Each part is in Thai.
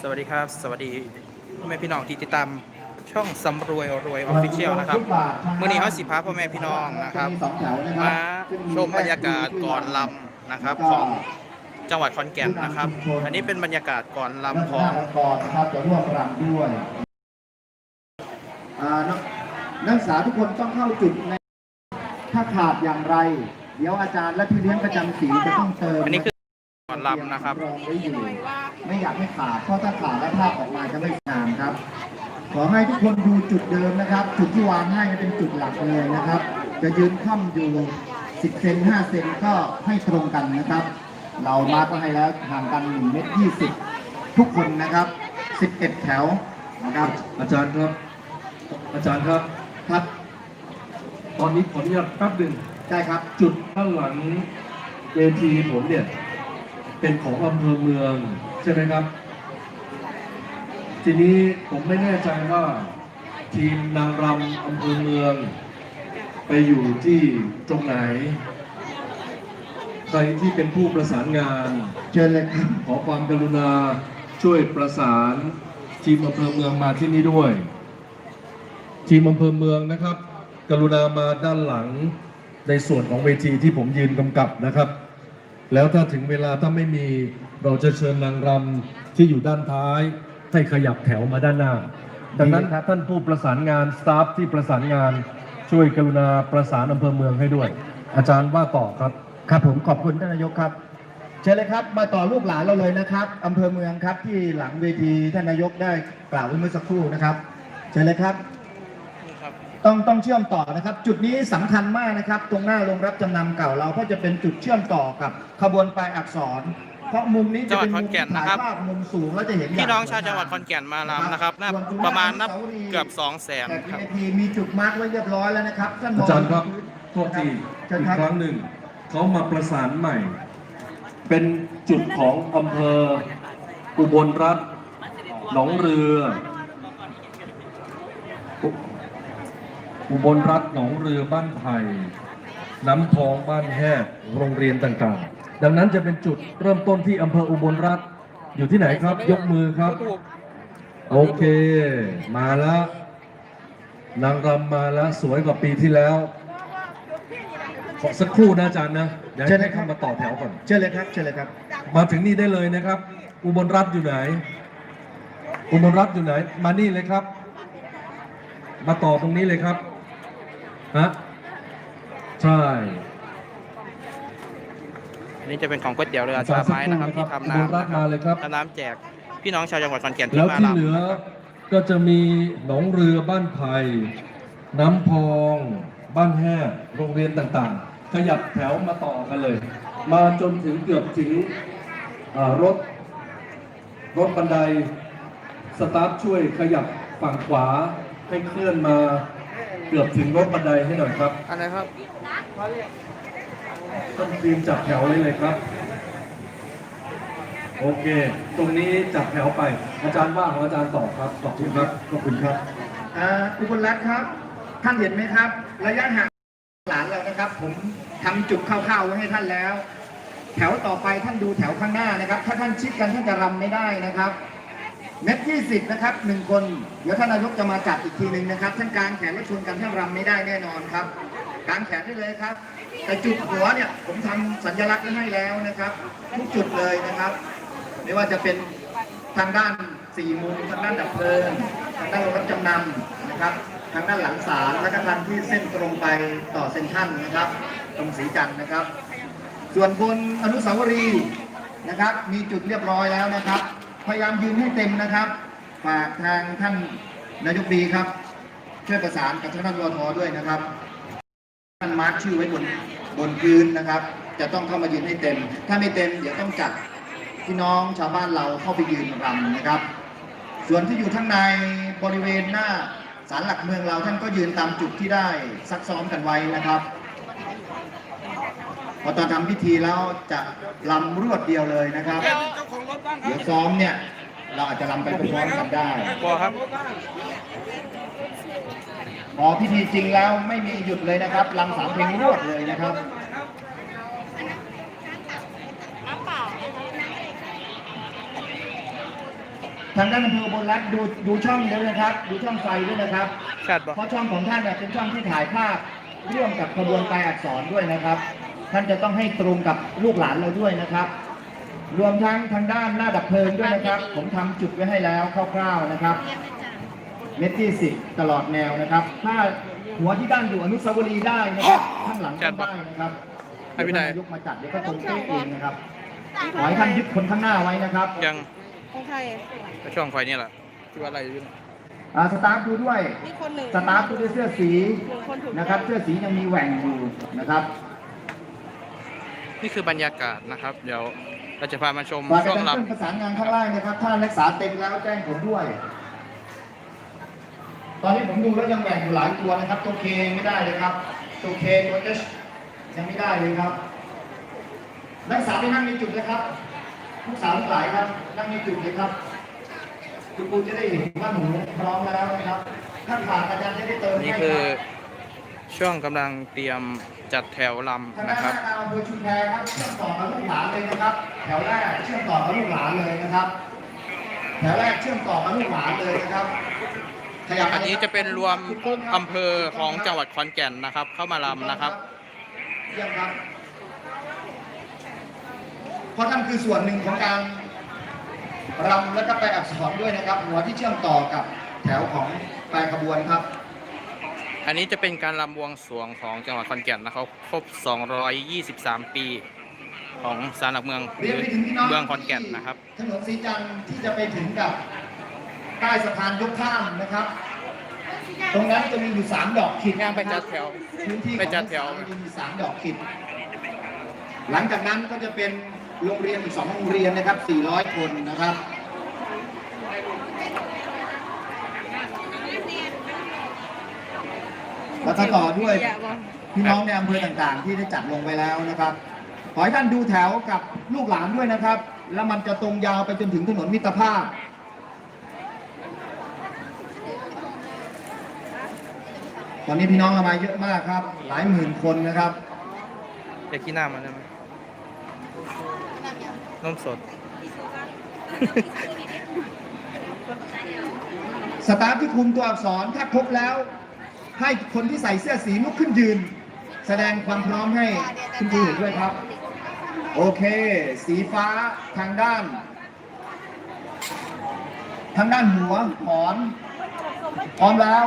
สวัสดีครับ สวัสดีพ่อแม่พี่น้องที่ติดตามช่องสำรวยรวยออฟฟิเชียลนะครับเมื่อนี้เขาสิพาพ่อแม่พี่น้องนะครับมาชมบรรยากาศก่อนลำนะครับของจังหวัดขอนแก่นนะครับ อันนี้เป็นบรรยากาศก่อนลำของกกรนะครับจะร่วมรำด้วยนักศึกษาทุกคนต้องเข้าจุดในถ้าขาดอย่างไร เดี๋ยวอาจารย์และพี่เลี้ยงประจำสีจะต้องเติมอันนี้คือก่อนลำนะครับ รองไว้อยู่ไม่อยากให้ขาดเพราะถ้าขาดแล้วภาพออกมาจะไม่งามครับ ขอให้ทุกคนดูจุดเดิมนะครับ จุดที่วางให้เป็นจุดหลักเลยนะครับ จะยืนค่ำอยู่ 10 เซน5 เซนก็ให้ตรงกันนะครับ เรามาก็ให้แล้วห่างกัน1เมตร20 ทุกคนนะครับ 11 แถวนะครับอาจารย์ครับ อาจารย์ครับครับ ตอนนี้ขออนุญาตแป๊บหนึ่ง ได้ครับจุดข้างหลังเวทีผมเนี่ย เป็นของอำเภอเมือง ใช่ไหมครับ ทีนี้ผมไม่แน่ใจว่า ทีมนางรำอำเภอเมือง ไปอยู่ที่ตรงไหน ใครที่เป็นผู้ประสานงาน เชิญเลยครับขอความกรุณาช่วยประสานทีมอำเภอเมืองมาที่นี่ด้วย ทีมอำเภอเมืองนะครับ กรุณามาด้านหลัง ในส่วนของเวทีที่ผมยืนกำกับนะครับ แล้วถ้าถึงเวลาถ้าไม่มีเราจะเชิญนางรำที่อยู่ด้านท้ายให้ขยับแถวมาด้านหน้า ดังนั้นท่านผู้ประสานงานสตาฟที่ประสานงานช่วยกรุณาประสานอำเภอเมืองให้ด้วย อาจารย์ว่าต่อครับ ครับผมขอบคุณท่านนายกครับเชิญเลยครับ มาต่อลูกหลานเราเลยนะครับอำเภอเมืองครับที่หลังเวทีท่านนายกได้กล่าวไว้เมื่อสักครู่นะครับเชิญเลยครับ ต้องต้องเชื่อมต่อนะครับ จุดนี้สำคัญมากนะครับ ตรงหน้าโรงรับจำนำเก่าเราก็จะเป็นจุดเชื่อมต่อกับขบวนปลายอักษร เพราะมุมนี้จะเป็นจังหวัดขอนแก่นนะครับถ่ายภาพมุมสูงแล้วจะเห็นพี่น้องชาวจังหวัดขอนแก่นมาลำนะครับน่าประมาณนับเกือบ2 0 0แสนแต่ครับทีมีจุดมาร์กไว้เรียบร้อยแล้วนะครับท่านมอาจารย์ครับโทษทีเชิญอีกครับครั้งหนึ่งเขามาประสานใหม่ เป็นจุดของอำเภออุบลรัฐหนองเรืออุ อุบลรัฐหนองเรือบ้านไผ่น้ำพองบ้านแฮดโรงเรียนต่างๆ ดังนั้นจะเป็นจุดเริ่มต้นที่อำเภออุบลรัฐอยู่ที่ไหนครับ ยกมือครับ โอเค มาแล้วนางรำมาแล้วสวยกว่าปีที่แล้ว ขอสักครู่นะอาจารย์นะเดี๋ยวเชิญเลให้ยครับเข้ามาต่อแถวก่อน เชิญเลยครับเชิญเลยครับ มาถึงนี่ได้เลยนะครับ อุบลรัฐอยู่ไหน อุบลรัฐอยู่ไหน มานี่เลยครับ มาต่อตรงนี้เลยครับ ฮะใช่อันนี้จะเป็นของก๋วยเตี๋ยวเรือชาไม้นะครับที่ทำอุบลรัฐน้ำมาเลยครับทำน้ำแจกพี่น้องชาวจังหวัดขอนแก่นแล้ที่วมาที่ลำเหลือ ก็จะมีหนองเรือบ้านไผ่น้ำพอง บ้านแห่โรงเรียนต่างๆ ขยับแถวมาต่อกันเลย มาจนถึงเกือบถึงอ่ารถ รถบันได สตาฟช่วยขยับฝั่งขวาให้เคลื่อนมา เกือบถึงรถบันไดให้หน่อยครับอันไหนครับต้นทีมจับแถวเลยเลยครับ โอเค ตรงนี้จับแถวไป อาจารย์ว่างของอาจารย์ต่อครับขอบคุณครับขอบคุณครับอ่าอุบลรัตน์ครับ ท่านเห็นไหมครับ ระยะห่างหลานเรานะครับ ผมทำจุดคร่าวๆไว้ให้ท่านแล้ว แถวต่อไปท่านดูแถวข้างหน้านะครับ ถ้าท่านชิดกันท่านจะรำไม่ได้นะครับ เม็ดยี่สิบนะครับหนึ่งคน เดี๋ยวท่านนายกจะมาจัดอีกทีหนึ่งนะครับท่านกลางแขนและชนกันท่านรำไม่ได้แน่นอนครับกลางแขนได้เลยครับ แต่จุดหัวเนี่ยผมทำสัญลักษณ์ไว้ให้แล้วนะครับ ทุกจุดเลยนะครับ ไม่ว่าจะเป็นทางด้านสี่มุมทางด้านดับเพลิงทางด้านรงรับจำนำนะครับ ทางด้านหลังศาลและก็ทางที่เส้นตรงไปต่อเซ็นทรัลนะครับ ตรงสีจันทร์นะครับ ส่วนบนอนุสาวรีย์นะครับ มีจุดเรียบร้อยแล้วนะครับ พยายามยืนให้เต็มนะครับฝากทางท่านนายกดีครับ ช่วยประสานกับทางท่านรอทอด้วยนะครับท่านมาร์คชื่อไว้บนบนพื้นนะครับ จะต้องเข้ามายืนให้เต็ม ถ้าไม่เต็มเดี๋ยวต้องจัดพี่น้องชาวบ้านเราเข้าไปยืนรำนะครับ ส่วนที่อยู่ข้างในบริเวณหน้าศาลหลักเมืองเราท่านก็ยืนตามจุดที่ได้ซักซ้อมกันไว้นะครับ พอตอนทำพิธีแล้วจะลำรวดเดียวเลยนะครับ เดี๋ยวซ้อมเนี่ย เราอาจจะลำไปพร้อมๆกันได้พอครับพอพิธีจริงแล้วไม่มีหยุดเลยนะครับลำสามเพลงรวดเลยนะครับน้ำเปล่าทางด้านอำเภออุบนรัฐดูดูช่องด้วยนะครับ ดูช่องไฟด้วยนะครับชัดบ่เพราะช่องของท่านเนี่ยเป็นช่องที่ถ่ายภาพร่วมกับขบวนแปลอักษรด้วยนะครับ ท่านจะต้องให้ตรงกับลูกหลานเราด้วยนะครับ รวมทั้งทางด้านหน้าดับเพลิงด้วยนะครับ ผมทำจุดไว้ให้แล้วคร่าวๆนะครับ เมตรที่สิบตลอดแนวนะครับ ถ้าหัวที่ด้านอยู่อนุสาวรีย์ได้นะครับข้างหลังก็ได้นะครับให้พี่นายเดี๋ยวท่านนายกมาจัดเดี๋ยวก็ตรงเป๊ะเองนะครับขอให้ท่านยึดคนข้างหน้าไว้นะครับ ยังของใครก็ช่วงไฟนี่แหละที่ว่าอะไรอยู่นะอ่าสตาฟดูด้วยมีคนหนึ่งสตาฟดูด้วยเสื้อสีหนึ่งคนถูกนะครับ เสื้อสียังมีแหว่งอยู่นะครับ นี่คือบรรยากาศนะครับ เดี๋ยวเราจะพามาชมฝากช่วงอาจารย์ลำเพื่อนประสานงานข้างล่างนะครับ ถ้ารักษาเต็มแล้วแจ้งผมด้วย ตอนนี้ผมดูแล้วยังแบ่งอยู่หลายตัวนะครับ ตัวเคไม่ได้เลยครับ ตัวเคตัวเอชยังไม่ได้เลยครับ นักศึกษาไปนั่งในจุดนะครับทุกสาวทั้งหลายครับ นั่งในจุดเลยครับคุณครูจะได้เห็นว่าหนูพร้อมแล้วนะครับ ถ้าขาดอาจารย์จะได้เติมนี่ให้คือรับช่วงกำลังเตรียม จัดแถวลทางำด้านะนครับหน้าอำเภอชุมแพครับเชื่อมต่อกับลูกหลานเลยนะครับ แถวแรกเชื่อมต่อกับลูกหลานเลยนะครับ แถวแรกเชื่อมต่อกับลูกหลานเลยนะครับขยับอันนี้จะเป็นรวมอำเภอของจังหวัดขอนแก่นนะครับ เข้ามาลำนะครับเยี่ยมครับเพราะท่านคือส่วนหนึ่งของการรำและก็แปลอักษรด้วยนะครับ หัวที่เชื่อมต่อกับแถวของปลายขบวนครับ อันนี้จะเป็นการลำบวงสรวงของจังหวัดขอนแก่นนะครับครบ 223 ปีของศาลหลักเมืองหเรียนรือไปถึงพี่น้องเมืองขอนแก่นนะครับ ถนนสีจันทร์ที่จะไปถึงกับใต้สะพานยกข้ามนะครับ ตรงนั้นจะมีอยู่สามดอกขีดย่างไปจัดแถวพื้นที่ไปจัดแถวของนักศึกษามีสามดอกขีดหลังจากนั้นก็จะเป็นโรงเรียนอีกสองโรงเรียนนะครับ 400 คนนะครับ แล้วก็ต่อด้วยพี่น้องในอำเภอต่างๆ ที่ได้จัดลงไปแล้วนะครับ ขอให้ท่านดูแถวกับลูกหลานด้วยนะครับ แล้วมันจะตรงยาวไปจนถึงถนนมิตรภาพ ตอนนี้พี่น้องเอามาเยอะมากครับ หลายหมื่นคนนะครับอยากกินน้ำมันได้ไหมนมสด สตาฟที่คุมตัวอักษรถ้าครบแล้ว ให้คนที่ใส่เสื้อสีลุกขึ้นยืน แสดงความพร้อมให้คุณครูเห็นด้วยครับ โอเค สีฟ้าทางด้าน ทางด้านหัวหอนพร้อมแล้ว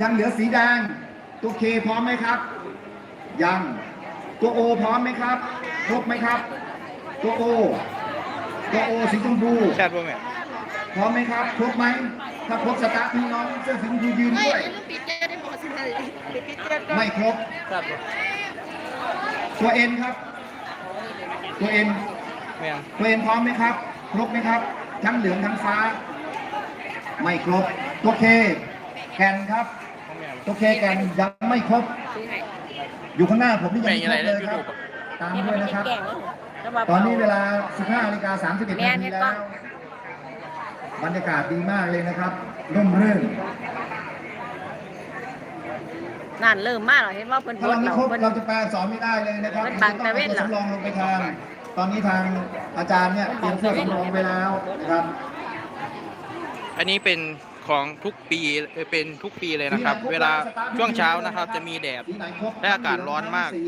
ยังเหลือสีแดง ตัวเคพร้อมไหมครับ ยังตัวโอพร้อมไหมครับครบไหมครับ ตัวโอตัวโอสีชมพูชัดป่ะแม่ พร้อมไหมครับครบไหมถ้าครบสตาร์ทพี่น้องเสื้อสีชมพูยืนไม่ด้วยเรื่องปิดแก้ได้หมดสิเลยปิดแก้ก็ไม่ครบชัดป่ะตัวเอ็นครับ ตัวเอ็นแม่งตัวเอ็นพร้อมไหมครับ ครบไหมครับ ทั้งเหลืองทั้งฟ้า ไม่ครบ ตัวเค แกนครับ ของแม่งตัวเคแกนยังไม่ครบอยู่ข้างหน้าผมนี่ยังไม่ครบเลยครับตามด้วยนะครับตอนนี้เวลา 15นาฬิกา31นาทีแล้ว บรรยากาศดีมากเลยนะครับร่มรื่นนั่นเริ่มมากแล้วเห็นว่าเพิ่นถ้าลเราดไม่เราครบเพิ่น เราจะแปลสอนไม่ได้เลยนะครับมันเราบังจะต้องตะเวเอาทเหรอตัวสำรองลงไปทานตอนนี้ทางอาจารย์เนี่ยเตรียมเสื้อสำรองไปแล้วนะครับอันนี้เป็นของทุกปีเอ่อเป็นทุกปีเลยนะครับ เวลาช่วงเช้านะครับ จะมีแดด สีไหนครบและอากาศร้อนมากสี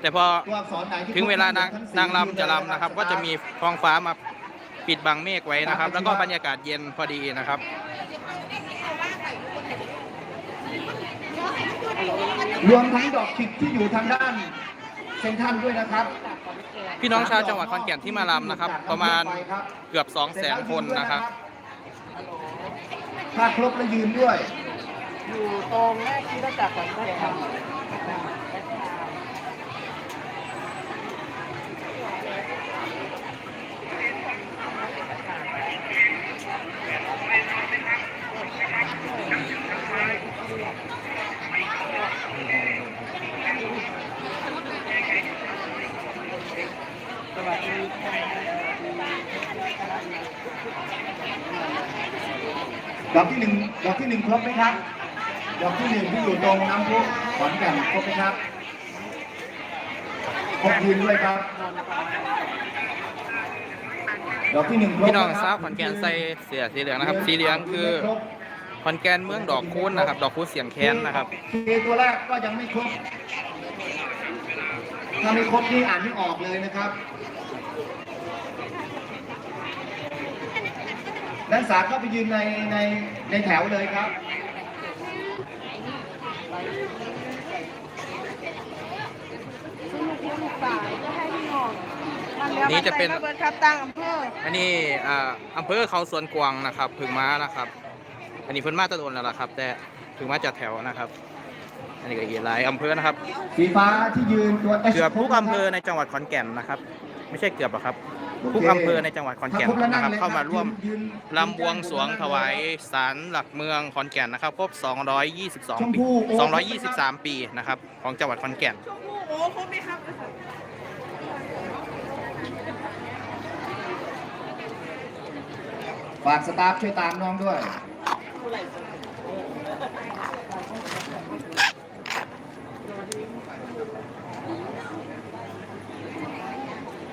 แต่พอตัวอักษรไหนที่ถึงเวลานางครบนางรำจะรำนะครับ ก็จะมีท้องฟ้ามา ปิดบังเมฆไว้นะครับ แล้วก็บรรยากาศเย็นพอดีนะครับรวมทั้งดอกขิดที่อยู่ทางด้านเซนทรันด้วยนะครับ พี่น้องชาวจังหวัดขอนแก่นที่มารำนะครับ ประมาณเกือบ2 0 0 0 0 0คนนะครับถ้าครบแล้วยืนด้วย อยู่ตรงแม่คิดจักรก่อนก็ได้ครับดอกที่หนึ่งดอกที่หนึ่งครบไหมครับ ดอกที่หนึ่งที่อยู่ตรงน้ำพุขอนแก่นครบไหมครับครบทีมด้วยครับ ดอกที่หนึ่งครบพี่น้องะคทรารับบขอนแก่นใส่เสื้อสีเหลืองนะครับ สีเหลืองคือขอนแก่นเมืองดอกคูณนะครับ ดอกคูณเสียงแค้นนะครับเคตัวแรกก็ยังไม่ครบ ถ้าไม่ครบนี่อ่านไม่ออกเลยนะครับ นักศึกษาเข้าไปยืนในในในแถวเลยครับสนุกลูกสายก็ให้พี่น้องมันแล้วนี่จะเป็นมัใส่มาเบิร์ดครับตั้งอำเภออันนี้อ่าอำเภอเขาสวนกวางนะครับพึ่งม้านะครับ อันนี้เพิ่นมาแตะโดนแล้วล่ะครับ แต่ถึงมาจากแถวนะครับ อันนี้ก็อีกหลายอำเภอนะครับ สีฟ้าที่ยืนตัว S เกือบทุกครอำเภอนะในจังหวัดขอนแก่นนะครับ ไม่ใช่เกือบหรอกครับโอเคทุกอำเภอในจังหวัดขอนแก่นถ้าครบแล้วนั่นะงครับเลยเข้ามาร่วมยืนลำบวงสรวงถวายศาลหลักเมืองขอนแก่นนะครับครบชม222 ปีพู่โอ้223 ปีนะครับของจังหวัดขอนแก่นชมพู่โอ้ครบไหมครับฝากสตาฟช่วยตามน้องด้วย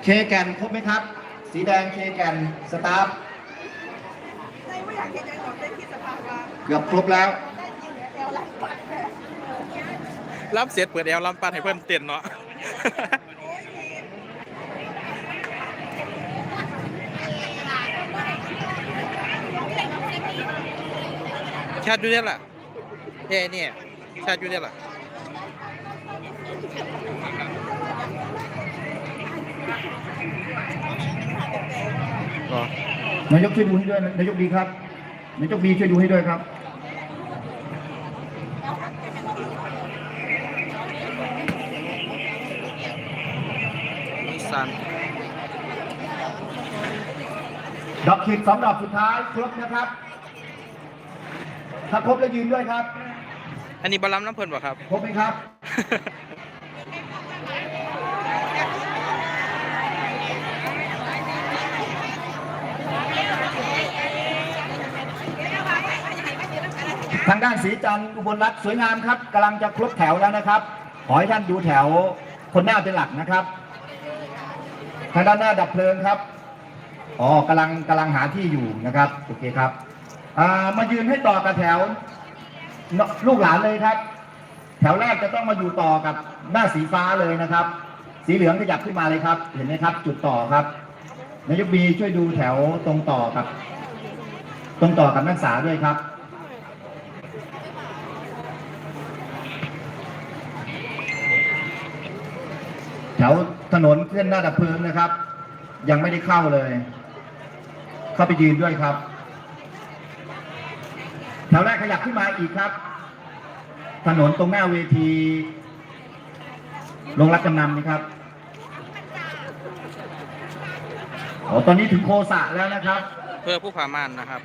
เคแกนครบไหมครับ สีแดงเคแกนสตาฟในไม่อยากเห็นใจของเต้นที่สภาวะเกือบครบแล้ว รับเสร็จเปิดแอลลำปันให้เพื่อนเต้นเนาะชาติอยู่เนี่ยแหละเอ้เนี่ยชาติอยู่เนี่ยแหละ นายกช่วยดูให้ด้วยนายกดีครับนายกดีช่วยดูให้ด้วยครับนิสันดอกขิดสองดอกสุดท้ายครบนะครับ ถ้าครบแล้วยืนด้วยครับ อันนี้บอลลัมน้ำเพลินป่ะครับ ครบไหมครับ ทางด้านสีจันทร์อุบลรัตน์สวยงามครับกำลังจะครบแถวแล้วนะครับ ขอให้ท่านดูแถวคนหน้าเป็นหลักนะครับ ทางด้านหน้าดับเพลิงครับอ๋อกำลังกำลังหาที่อยู่นะครับโอเคครับอ่ามายืนให้ต่อกับแถว ลูกหลานเลยครับ แถวแรกจะต้องมาอยู่ต่อกับหน้าสีฟ้าเลยนะครับ สีเหลืองขยับขึ้นมาเลยครับ เห็นไหมครับ จุดต่อครับนายกบีช่วยดูแถวตรงต่อกับ ตรงต่อกับนักศึกษาด้วยครับ ถนนเส้นหน้าดับเพลิงนะครับ ยังไม่ได้เข้าเลย เข้าไปยืนด้วยครับ แถวแรกขยับขึ้นมาอีกครับ ถนนตรงหน้าเวทีโรงรับจำนำนะครับโอ้ตอนนี้ถึงโคสะแล้วนะครับ เพื่อผู้พามานนะครับ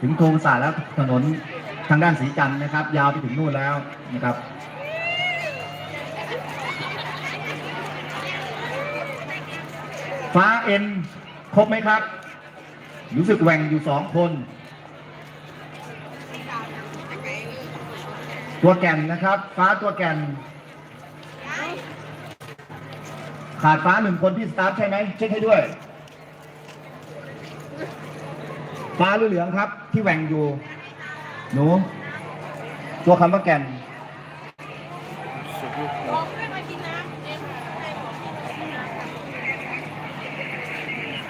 ถึงโคสะแล้วถนนทางด้านสีจันทร์นะครับ ยาวไปถึงนู่นแล้วนะครับ ฟ้าเอ็นครบไหมครับ รู้สึกแหว่งอยู่สองคน ตัวแก่นนะครับ ฟ้าตัวแก่น ขาดฟ้าหนึ่งคนที่สตาร์ทใช่ไหมเช็คให้ด้วย ฟ้าหรือเหลืองครับ ที่แหว่งอยู่ หนู ตัวคำว่าแก่น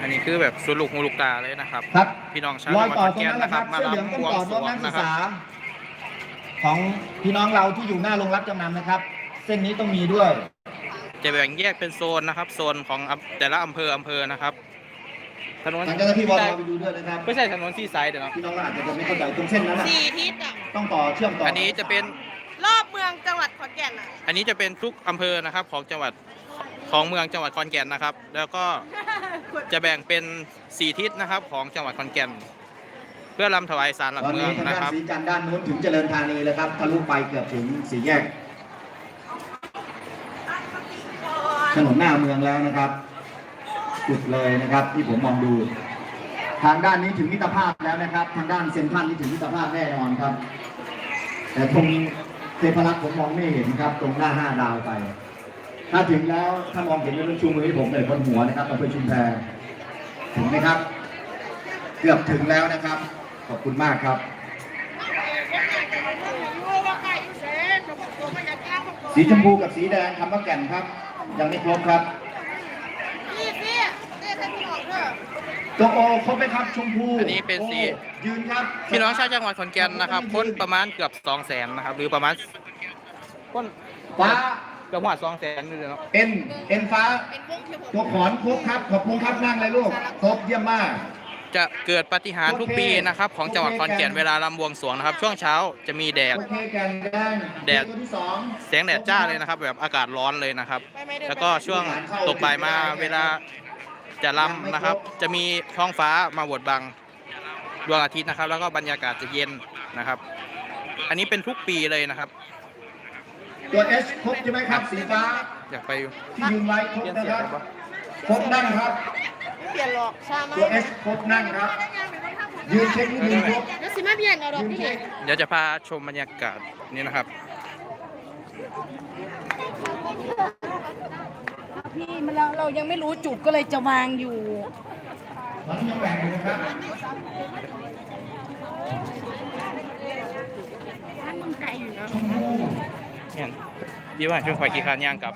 อันนี้คือแบบสุดลูกหูลูกตาเลยนะครับ ครับพี่น้องชาวรอยจังหวัดต่ขออนตรงแก่นนั้นแหนะละคครัรับบมาเสื้อเหลืองลำต้องบวต่องสต้รองวนังกศึกนะครับษา ของพี่น้องเราที่อยู่หน้าโรงรับจำนำนะครับ เส้นนี้ต้องมีด้วย จะแบ่งแยกเป็นโซนนะครับ โซนของอำแต่ละอำเภออำเภอนะครับถนนทางเจ้าหน้าที่วอลไปดูด้วยนะครับไม่ใช่ถนนซีไซด์เดี๋ยวนะพี่น้องเราอาจจะไม่เข้าใจตรงเส้นนั้นนะสี่ทิศอะต้องต่อเชื่อมต่ออัอันนี้จะเป็นรอบเมืองจังหวัดขอนแก่นอะอันนี้จะเป็นทุกอำเภอนะครับของจังหวัดของเมืองจังหวัดขอนแก่นนะครับ แล้วก็ จะแบ่งเป็นสี่ทิศนะครับของจังหวัดขอนแก่น เพื่อลำถวายสารหลักตอนเมืนี้องทางนะด้านครับ สีจันทร์ด้านนู้นถึงเจริญธานีแล้วครับทะลุไปเกือบถึงสี่แยก ถนนหน้าเมืองแล้วนะครับจุดเลยนะครับที่ผมมองดู ทางด้านนี้ถึงมิตรภาพแล้วนะครับ ทางด้านเซ็นทรัลนี่ถึงมิตรภาพแน่นอนครับ แต่ตรงเทพรักษ์ผมมองไม่เห็นครับ ตรงหน้าห้าดาวไป ถ้าถึงแล้วถ้ามองเห็นก็ต้องชูมือให้ผมเลยบนหัวนะครับอำเภอชุมแพถึงไหมครับ เกือบถึงแล้วนะครับ ขอบคุณมากครับ สีชมพูกับสีแดงคำว่าแก่นครับ ยังไม่ครบครับพี่พี่เรียกให้พี่ออกเถอะตัวโอครบไหมครับชมพูอันนี้เป็นสีโอยืนครับพี่น้องชาวจังหวัดขอนแก่นนะครับคนประมาณเกือบ2 0 0 0 0นะครับ หรือประมาณคนฟ้าเกือบหัวสองแสนเลยเนาะเอ็นเอ็นฟ้าเป็นวงเขียวตัวขอนครบครับ ขอบคุณครับนั่งเลยลูกครบเยี่ยมมาก จะเกิดปาฏิหารย์ทุกปีนะครับ ของจังหวัดขอนแก่นเวลาลำบวงสรวงนะครับ ช่วงเช้าจะมีแดดโอเคแกนแดงแดดตัวที่สองแสงแดดจ้าเลยนะครับ แบบอากาศร้อนเลยนะครับ แล้วก็ช่วงตกบ่ายมาเวลาจะลำนะครับ จะมีท้องฟ้ามาบดบังดวงอาทิตย์นะครับ แล้วก็บรรยากาศจะเย็นนะครับ อันนี้เป็นทุกปีเลยนะครับ ตัวเอสครบใช่ไหมครับ สีฟ้าอยากไปที่ยืนไว้ครบเปลี่ยนนะเสีคยงรับได้ปะครบนั่งครับ เปลี่ยนหรอกชามาตัวเอสครบนั่งครับ ยืนเช็คที่ยืนครบแล้วสิมาเปลี่ยนเอาดอกยืนพี่เช็คเดี๋ยวจะพาชมบรรยากาศนี่นะครับพี่มันเราเรายังไม่รู้จุดก็เลยจะวางอยู่ตอนนี้ยังแบ่งอยู่นะครับมันไกลอยู่นะชมพู เนี่ยดีว่าช่วงไฟกี่คานย่างกับ